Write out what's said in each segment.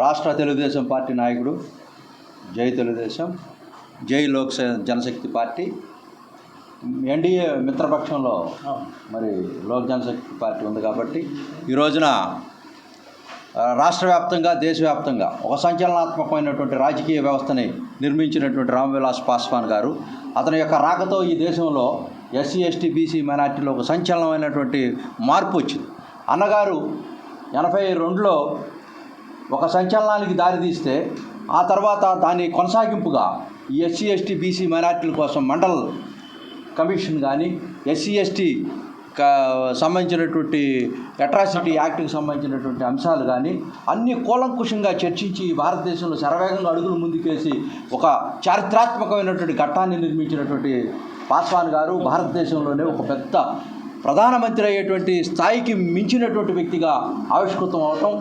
రాష్ట్ర తెలుగుదేశం పార్టీ నాయకుడు జై తెలుగుదేశం జై లోక్ జనశక్తి పార్టీ. ఎన్డీఏ మిత్రపక్షంలో మరి లోక్ జనశక్తి పార్టీ ఉంది కాబట్టి ఈ రోజున రాష్ట్ర వ్యాప్తంగా దేశవ్యాప్తంగా ఒక సంచలనాత్మకమైనటువంటి రాజకీయ వ్యవస్థని నిర్మించినటువంటి రామ్విలాస్ పాస్వాన్ గారు అతని యొక్క రాకతో ఈ దేశంలో ఎస్సీ ఎస్టీ బీసీ మైనార్టీలో ఒక సంచలనమైనటువంటి మార్పు వచ్చింది. అన్నగారు ఎనభై రెండులో ఒక సంచలనానికి దారితీస్తే ఆ తర్వాత దాని కొనసాగింపుగా ఈ ఎస్సీ ఎస్టీ బీసీ మైనార్టీల కోసం మండల్ కమిషన్ కానీ ఎస్సీ ఎస్టీ సంబంధించినటువంటి అట్రాసిటీ యాక్ట్కి సంబంధించినటువంటి అంశాలు కానీ అన్ని కూలంకుషంగా చర్చించి భారతదేశంలో శరవేగంగా అడుగులు ముందుకేసి ఒక చారిత్రాత్మకమైనటువంటి ఘట్టాన్ని నిర్మించినటువంటి పాస్వాన్ గారు భారతదేశంలోనే ఒక పెద్ద ప్రధానమంత్రి అయ్యేటువంటి స్థాయికి మించినటువంటి వ్యక్తిగా ఆవిష్కృతం అవటం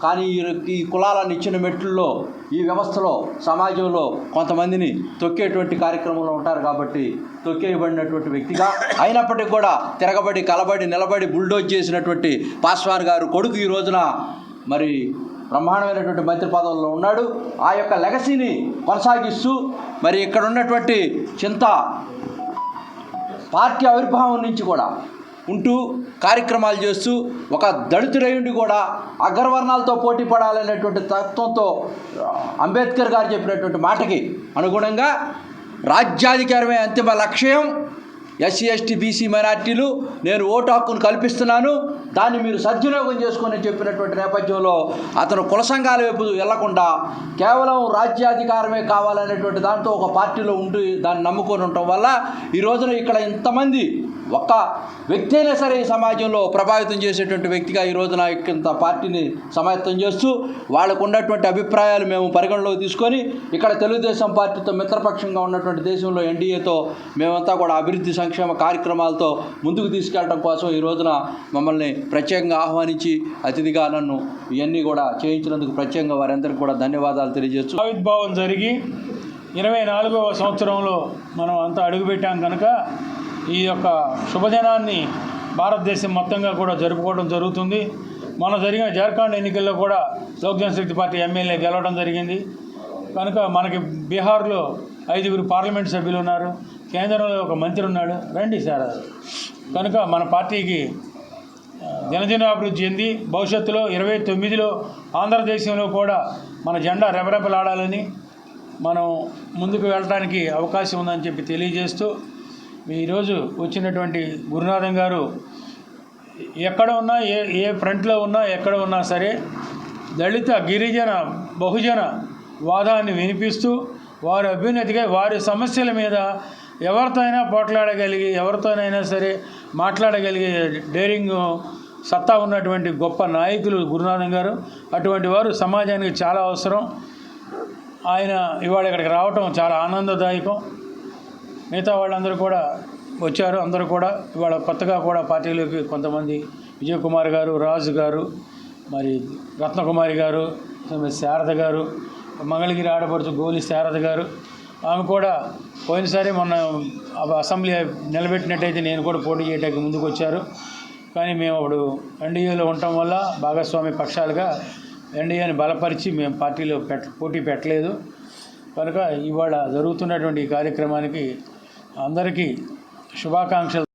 కానీ ఈ- కులాలను ఇచ్చిన మెట్లలో ఈ వ్యవస్థలో సమాజంలో కొంతమందిని తొక్కేటువంటి కార్యక్రమంలో ఉంటారు కాబట్టి తొక్కేయబడినటువంటి వ్యక్తిగా అయినప్పటికీ కూడా తిరగబడి కలబడి నిలబడి బుల్డోజ్ చేసినటువంటి పాస్వాన్ గారు కొడుకు ఈ రోజున మరి బ్రహ్మాండమైనటువంటి మంత్రి పదవుల్లో ఉన్నాడు. ఆ యొక్క లెగసీని కొనసాగిస్తూ మరి ఇక్కడ ఉన్నటువంటి చింత పార్టీ ఆవిర్భావం నుంచి కూడా ఉంటూ కార్యక్రమాలు చేస్తూ ఒక దళితుడయుండి కూడా అగ్రవర్ణాలతో పోటీ పడాలనేటువంటి తత్వంతో అంబేద్కర్ గారు చెప్పినటువంటి మాటకి అనుగుణంగా రాజ్యాధికారమే అంతిమ లక్ష్యం. ఎస్సీ ఎస్టీ బీసీ మైనార్టీలు నేను ఓటు హక్కును కల్పిస్తున్నాను. దాన్ని మీరు సద్వినియోగం చేసుకొని చెప్పినటువంటి నేపథ్యంలో అతను కుల సంఘాల వైపు వెళ్ళకుండా కేవలం రాజ్యాధికారమే కావాలనేటువంటి దాంతో ఒక పార్టీలో ఉండి దాన్ని నమ్ముకొని ఉండటం వల్ల ఈ రోజున ఇక్కడ ఇంతమంది ఒక్క వ్యక్తి అయినా సరే ఈ సమాజంలో ప్రభావితం చేసేటువంటి వ్యక్తిగా ఈ రోజున ఇంత పార్టీని సమాయత్తం చేస్తూ వాళ్ళకు ఉన్నటువంటి అభిప్రాయాలు మేము పరిగణలోకి తీసుకొని ఇక్కడ తెలుగుదేశం పార్టీతో మిత్రపక్షంగా ఉన్నటువంటి దేశంలో ఎన్డీఏతో మేమంతా కూడా అభివృద్ధి సంక్షేమ కార్యక్రమాలతో ముందుకు తీసుకెళ్ళడం కోసం ఈ రోజున మమ్మల్ని ప్రత్యేకంగా ఆహ్వానించి అతిథిగా నన్ను ఇవన్నీ కూడా చేయించినందుకు ప్రత్యేకంగా వారందరికీ కూడా ధన్యవాదాలు తెలియజేస్తూ ఆవిర్భావం జరిగి ఇరవై నాలుగవ సంవత్సరంలో మనం అంతా అడుగుపెట్టాం కనుక ఈ యొక్క శుభదినాన్ని భారతదేశం మొత్తంగా కూడా జరుపుకోవడం జరుగుతుంది. మన జరిగిన జార్ఖండ్ ఎన్నికల్లో కూడా లోక్ జనశక్తి పార్టీ ఎమ్మెల్యే గెలవడం జరిగింది. కనుక మనకి బీహార్లో ఐదుగురు పార్లమెంట్ సభ్యులు ఉన్నారు. కేంద్రంలో ఒక మంత్రి ఉన్నాడు. రండి సార్. కనుక మన పార్టీకి దినదిన అభివృద్ధి చెంది భవిష్యత్తులో ఇరవై తొమ్మిదిలో ఆంధ్రదేశంలో కూడా మన జెండా రెపరెపలాడాలని మనం ముందుకు వెళ్ళడానికి అవకాశం ఉందని చెప్పి తెలియజేస్తూ ఈరోజు వచ్చినటువంటి గురునాథం గారు ఎక్కడ ఉన్నా ఏ ఏ ఫ్రంట్లో ఉన్నా ఎక్కడ ఉన్నా సరే దళిత గిరిజన బహుజన వాదాన్ని వినిపిస్తూ వారి అభ్యున్నతిగా వారి సమస్యల మీద ఎవరితో అయినా పోట్లాడగలిగి ఎవరితోనైనా సరే మాట్లాడగలిగే డేరింగ్ సత్తా ఉన్నటువంటి గొప్ప నాయకులు గురునాథం గారు. అటువంటి వారు సమాజానికి చాలా అవసరం. ఆయన ఇవాళ ఇక్కడికి రావటం చాలా ఆనందదాయకం. మిగతా వాళ్ళందరూ కూడా వచ్చారు. అందరూ కూడా ఇవాళ కొత్తగా కూడా పార్టీలోకి కొంతమంది విజయ్ కుమార్ గారు రాజు గారు మరి రత్నకుమారి గారు శారద గారు మంగళగిరి ఆడపడుచు గోలి శారద గారు ఆమె కూడా పోయినసారి మొన్న అసెంబ్లీ నిలబెట్టినట్టయితే నేను కూడా పోటీ చేయడానికి ముందుకు వచ్చారు. కానీ మేము అప్పుడు ఎన్డీఏలో ఉండటం వల్ల భాగస్వామి పక్షాలుగా ఎన్డీఏని బలపరిచి మేము పార్టీలో పెట్ట పోటీ పెట్టలేదు. కనుక ఇవాళ జరుగుతున్నటువంటి ఈ కార్యక్రమానికి అందరికీ శుభాకాంక్షలు.